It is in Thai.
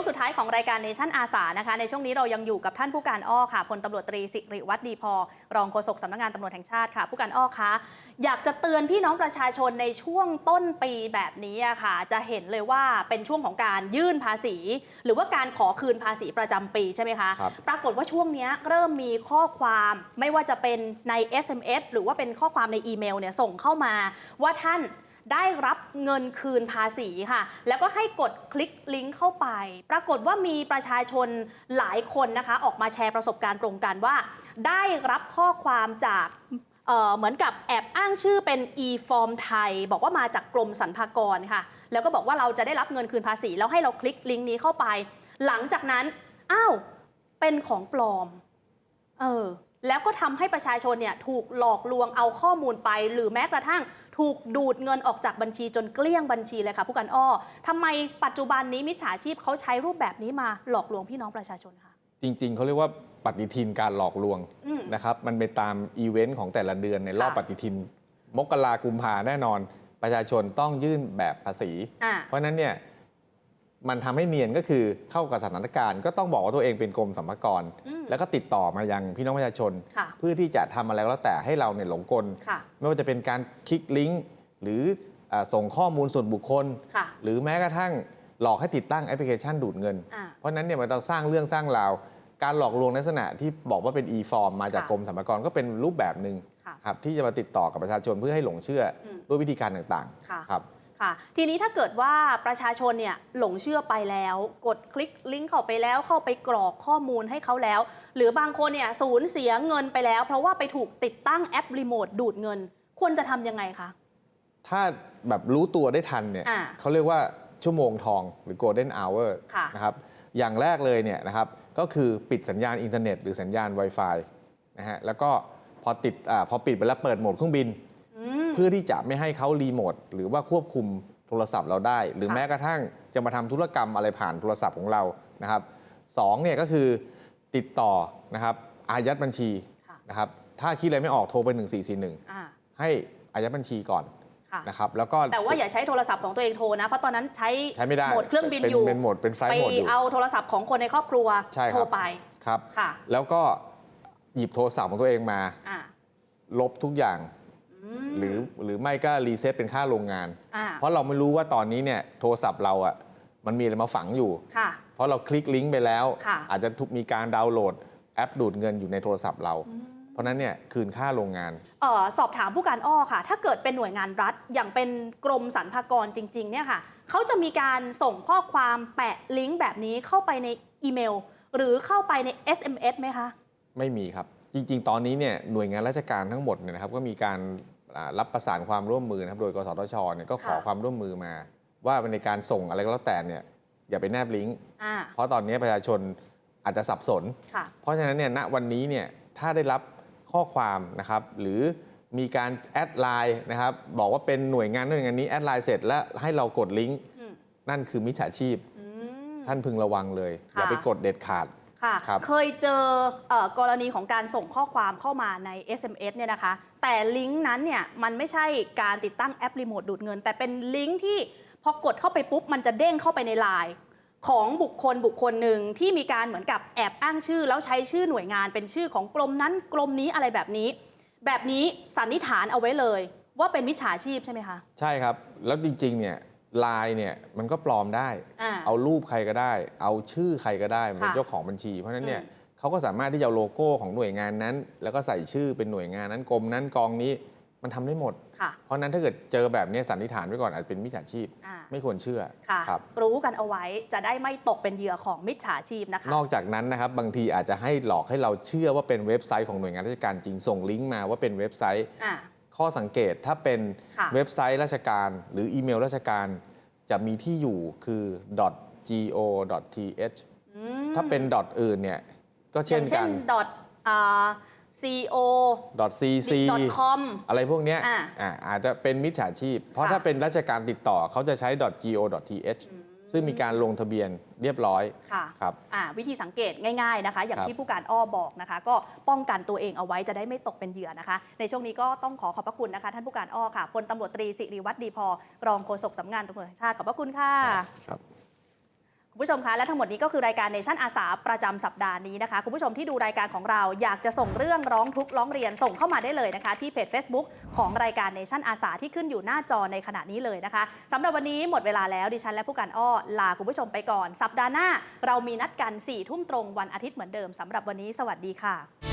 วงสุดท้ายของรายการเนชั่นอาสานะคะในช่วงนี้เรายังอยู่กับท่านผู้การอ้อค่ะพลตำรวจตรีสิริวัตรดีพอ รองโฆษกสำนักงานตำรวจแห่งชาติค่ะ ผู้การอ้อคะอยากจะเตือนพี่น้องประชาชนในช่วงต้นปีแบบนี้อะค่ะ จะเห็นเลยว่าเป็นช่วงของการยื่นภาษี หรือว่าการขอคืนภาษีประจำปีใช่ไหมคะครับปรากฏว่าช่วงเนี้ยเริ่มมีข้อความไม่ว่าจะเป็นใน SMS หรือว่าเป็นข้อความในอีเมลเนี่ยส่งเข้ามาว่าท่าน ได้รับเงินคืนภาษีค่ะ แล้วก็ให้กดคลิกลิงก์เข้าไป ปรากฏว่ามีประชาชนหลายคนนะคะ ออกมาแชร์ประสบการณ์ตรงกันว่า ได้รับข้อความจากเเหมือนกับแอบอ้างชื่อเป็น e-form ไทย บอกว่ามาจากกรมสรรพากรค่ะ แล้วก็บอกว่าเราจะได้รับเงินคืนภาษี แล้วให้เราคลิกลิงก์นี้เข้าไป หลังจากนั้น อ้าว เป็นของปลอม เออ แล้วก็ทำให้ประชาชนเนี่ยถูกหลอกลวงเอาข้อมูลไป หรือแม้กระทั่ง ถูกดูดเงินออกจากบัญชีจนเกลี้ยงบัญชีเลยค่ะ ผู้การอ้อทำไมปัจจุบันนี้มิจฉาชีพเขาใช้รูปแบบนี้มาหลอกลวงพี่น้องประชาชนคะ จริง ๆเขาเรียกว่าปฏิทินการหลอกลวงอืมนะครับ มันไปตามอีเวนต์ของแต่ละเดือนในรอบค่ะ ปฏิทิน มกรากุมภาแน่นอน ประชาชนต้องยื่นแบบภาษี อ่า เพราะฉะนั้นเนี่ย มันทำให้เนียนก็คือเข้ากับสถานการณ์ ก็ต้องบอกว่าตัวเองเป็นกรมสรรพากรอืมแล้วก็ติดต่อมายังพี่น้องประชาชนค่ะเพื่อที่จะทำอะไรก็แล้วแต่ให้เราเนี่ยหลงกลค่ะไม่ว่าจะเป็นการคลิกลิงก์หรืออาส่งข้อมูลส่วนบุคคลค่ะหรือแม้กระทั่งหลอกให้ติดตั้งแอปพลิเคชันดูดเงินอ่าเพราะฉะนั้นเนี่ยมันต้องสร้างเรื่องสร้างราว การหลอกลวงในลักษณะที่บอกว่าเป็น e-form มาจากค่ะกรมสรรพากรก็เป็นรูปแบบหนึ่งค่ะครับที่จะมาติดต่อกับประชาชนเพื่อให้หลงเชื่ออมด้วยวิธีการต่างค่ะๆครับ ค่ะทีนี้ถ้าเกิดว่าประชาชนเนี่ยหลงเชื่อไปแล้ว กดคลิกลิงก์เข้าไปแล้วเข้าไปกรอกข้อมูลให้เขาแล้ว หรือบางคนเนี่ยสูญเสียเงินไปแล้ว เพราะว่าไปถูกติดตั้งแอปรีโมทดูดเงิน ควรจะทำยังไงคะ ถ้าแบบรู้ตัวได้ทันเนี่ยอ่าเขาเรียกว่าชั่วโมงทองหรือ golden hour ค่ะ นะครับอย่างแรกเลยเนี่ยนะครับก็คือปิดสัญญาณอินเทอร์เน็ต หรือสัญญาณ Wi-Fi นะฮะแล้วก็พอติดอาพอปิดไปแล้วเปิดโหมดเครื่องบิน เพื่อที่จะไม่ให้เขารีโมทหรือว่าควบคุมโทรศัพท์เราได้ หรือค่ะแม้กระทั่งจะมาทำธุรกรรมอะไรผ่านโทรศัพท์ของเรานะครับสองเนี่ยก็คือติดต่อนะครับอายัดบัญชีค่ะนะครับถ้าคิดอะไรไม่ออกโทรไป 1441อ่าให้อายัดบัญชีก่อนค่ะนะครับแล้วก็แต่ว่าอย่าใช้โทรศัพท์ของตัวเองโทรนะ เพราะตอนนั้นใช้ใช้ไม่ได้โหมดเครื่องบินป็อยู่เป็นโหมดเป็นไฟล์ไปโหมดอยู่เอาโทรศัพท์ของคนในครอบครัวใช่ครับโทรไปครับค่ะ แล้วก็หยิบโทรศัพท์ของตัวเองมาอ่าลบทุกอย่างอืม หรือหรือไม่ก็รีเซ็ตเป็นค่าโรงงาน อ่า เพราะเราไม่รู้ว่าตอนนี้เนี่ยโทรศัพท์เราอะมันมีอะไรมาฝังอยู่ ค่ะ เพราะเราคลิกลิงก์ไปแล้ว ค่ะ อาจจะถูกมีการดาวน์โหลดแอปดูดเงินอยู่ในโทรศัพท์เรา เพราะฉะนั้นเนี่ยคืนค่าโรงงาน เออสอบถามผู้การอ้อค่ะ ถ้าเกิดเป็นหน่วยงานรัฐ อย่างเป็นกรมสรรพากรจริง ๆ เนี่ยค่ะ เขาจะมีการส่งข้อความแปะลิงก์แบบนี้เข้าไปในอีเมล หรือเข้าไปใน SMS ไหมคะ ไม่มีครับ จริง ๆ ตอนนี้เนี่ยหน่วยงานราชการทั้งหมดเนี่ยนะครับก็มีการอ่ารับประสานความร่วมมือนะครับโดยกสทชเนี่ยก็ขอค่ะความร่วมมือมา ว่าในการส่งอะไรก็แล้วแต่เนี่ยอย่าไปแนบลิงก์อ่าเพราะตอนนี้ประชาชนอาจจะสับสนค่ะเพราะฉะนั้นเนี่ยณวันนี้เนี่ยถ้าได้รับข้อความนะครับหรือมีการแอดไลน์นะครับบอกว่าเป็นหน่วยงานหน่วยงานนี้แอดไลน์เสร็จแล้วให้เรากดลิงก์อืมนั่นคือมิจฉาชีพอืมท่านพึงระวังเลยค่ะอย่าไปกดเด็ดขาด ค่ะ ครับ เคยเจอเออกรณีของการส่งข้อความเข้ามาใน SMS เนี่ยนะคะ แต่ลิงก์นั้นเนี่ยมันไม่ใช่การติดตั้งแอปรีโมทดูดเงิน แต่เป็นลิงก์ที่พอกดเข้าไปปุ๊บ มันจะเด้งเข้าไปในไลน์ของบุคคลบุคคลหนึ่งที่มีการเหมือนกับแอบอ้างชื่อ แล้วใช้ชื่อหน่วยงานเป็นชื่อของกรมนั้นกรมนี้อะไรแบบนี้ แบบนี้สันนิษฐานเอาไว้เลย ว่าเป็นมิจฉาชีพใช่ไหมคะ ใช่ครับ แล้วจริงๆเนี่ย ไลน์เนี่ยมันก็ปลอมได้ อ่า เอารูปใครก็ได้ เอาชื่อใครก็ได้เป็นค่ะเจ้าของบัญชี เพราะฉะนั้นเนี่ยอืมเขาก็สามารถที่จะเอาโลโก้ของหน่วยงานนั้น แล้วก็ใส่ชื่อเป็นหน่วยงานนั้นกรมนั้นกองนี้มันทำได้หมด ค่ะ เพราะฉะนั้นถ้าเกิดเจอแบบนี้สันนิษฐานไว้ก่อนอาจเป็นมิจฉาชีพ อ่า ไม่ควรเชื่อค่ะ ครับ รู้กันเอาไว้จะได้ไม่ตกเป็นเหยื่อของมิจฉาชีพนะคะ นอกจากนั้นนะครับบางทีอาจจะให้หลอกให้เราเชื่อว่าเป็นเว็บไซต์ของหน่วยงานราชการจริงส่งลิงก์มาว่าเป็นเว็บไซต์ อ่า ข้อสังเกตถ้าเป็นค่ะ เว็บไซต์ราชการ หรืออีเมลราชการ จะมีที่อยู่คือ .go.th อืมถ้าเป็นอื่นเนี่ยก็อเช่นย่างเช่กันนดอทอ่า co .cc com อะไรพวกเนี้ยอ่า อ่าอาจจะเป็นมิจฉาชีพ เพราะค่ะถ้าเป็นราชการติดต่อเขาจะใช้ .go.th ซึ่งมีการลงทะเบียนเรียบร้อยค่ะครับอ่าวิธีสังเกตง่ายๆนะคะ อย่างครับที่ผู้การอ้อบอกนะคะ ก็ป้องกันตัวเองเอาไว้จะได้ไม่ตกเป็นเหยื่อนะคะ ในช่วงนี้ก็ต้องขอขอบพระคุณนะคะ ท่านผู้การอ้อค่ะพลตำรวจตรีสิริวัตรดีพอรองโฆษกสำนักงานตำรวจแห่งชาติขอบพระคุณค่ะครับคุณ ผู้ชมคะและทั้งหมดนี้ก็คือรายการเนชั่นอาสาประจำสัปดาห์นี้นะคะ คุณผู้ชมที่ดูรายการของเราอยากจะส่งเรื่องร้องทุกข์ร้องเรียนส่งเข้ามาได้เลยนะคะ ที่เพจ Facebook ของรายการเนชั่นอาสาที่ขึ้นอยู่หน้าจอในขณะนี้เลยนะคะสำหรับวันนี้หมดเวลาแล้วดิฉันและผู้การอ้อลาคุณผู้ชมไปก่อน สัปดาห์หน้า เรามีนัดกัน4ี่ทุ่มตรงวันอาทิตย์เหมือนเดิมสำหรับวันนี้สวัสดีค่ะ